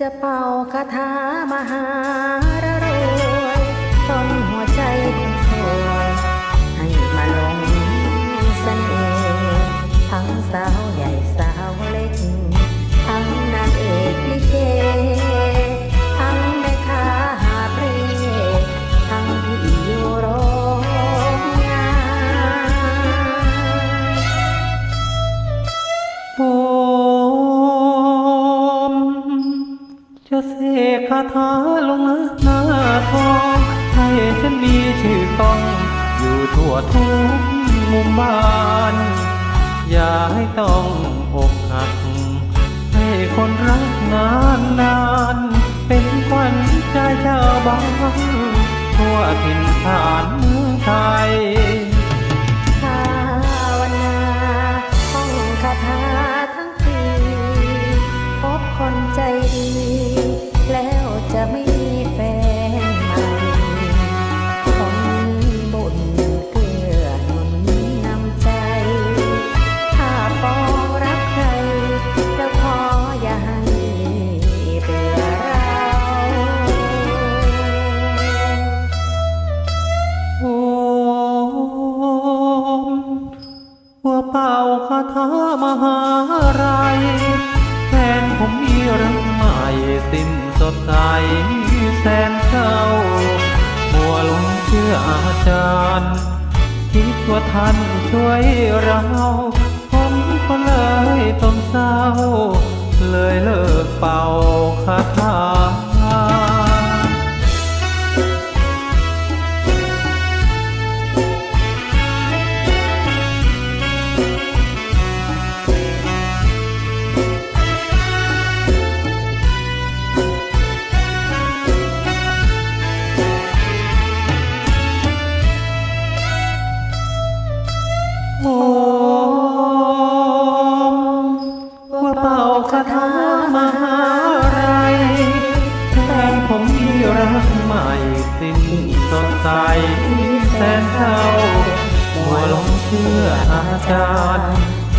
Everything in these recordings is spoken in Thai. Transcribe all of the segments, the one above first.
จะเป่าคาถามหา คาถาลงหน้าทองให้ฉันมีชื่อต้องอยู่ทั่วทุกมุมบ้าน อย่าให้ต้องอกหัก ให้คนรักนานนานเป็นขวัญใจชาวบ้านทั่วถิ่นฐานเมืองไทย ป่าคาถามหาไรแทนผมมีรักใหม่สิ้นสดใสแสนเศร้ามัวลงเชื่ออาจารย์ คิดว่าท่านช่วยเรา ผมก็เลยต้องเศร้า เลยเลิกเป่า ใสแสนเศร้าหัวลงเชื่ออาจารย์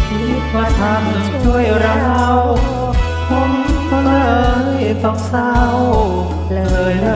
คิดว่าท่านช่วยเราผมก็เลยต้องเศร้าเลยเล